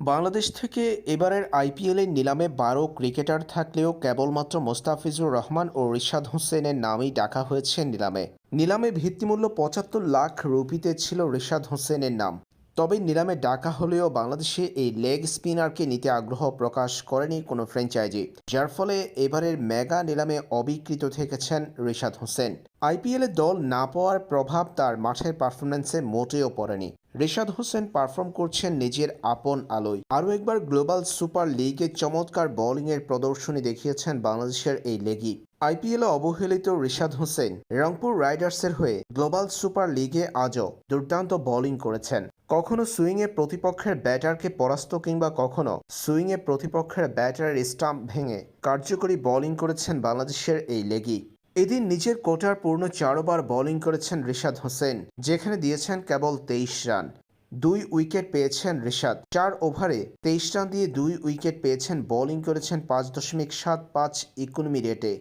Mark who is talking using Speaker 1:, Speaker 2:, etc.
Speaker 1: বাংলাদেশ থেকে এবারের আইপিএলের নিলামে বারো ক্রিকেটার থাকলেও কেবলমাত্র মোস্তাফিজুর রহমান ও রিশাদ হোসেনের নামই ডাকা হয়েছে নিলামে। নিলামে ভিত্তিমূল্য পঁচাত্তর লাখ রুপিতে ছিল রিশাদ হোসেনের নাম। তবে নিলামে ডাকা হলেও বাংলাদেশে এই লেগ স্পিনারকে নিতে আগ্রহ প্রকাশ করেনি কোনো ফ্র্যাঞ্চাইজি, যার ফলে এবারের মেগা নিলামে অবিকৃত থেকেছেন রিশাদ হোসেন। আইপিএলে দল না পাওয়ার প্রভাব তার মাঠের পারফরম্যান্সে মোটেও পড়েনি। রিশাদ হোসেন পারফর্ম করছেন নিজের আপন আলোয়। আরও একবার গ্লোবাল সুপার লিগে চমৎকার বোলিংয়ের প্রদর্শনী দেখিয়েছেন বাংলাদেশের এই লেগি। আইপিএলে অবহেলিত রিশাদ হোসেন রংপুর রাইডার্সের হয়ে গ্লোবাল সুপার লিগে আজও দুর্দান্ত বোলিং করেছেন। কখনো সুইংয়ে প্রতিপক্ষের ব্যাটারকে পরাস্ত কিংবা কখনো সুইংয়ে প্রতিপক্ষের ব্যাটারের স্টাম্প ভেঙে কার্যকরী বোলিং করেছেন বাংলাদেশের এই লেগি। এদিন নিজের কোটার পূর্ণ চারবার বোলিং করেছেন রিশাদ হোসেন, যেখানে দিয়েছেন কেবল তেইশ রান। দুই উইকেট পেয়েছেন রিশাদ। চার ওভারে তেইশ রান দিয়ে দুই উইকেট পেয়েছেন, বোলিং করেছেন পাঁচ দশমিক সাত পাঁচ ইকোনমি রেটে।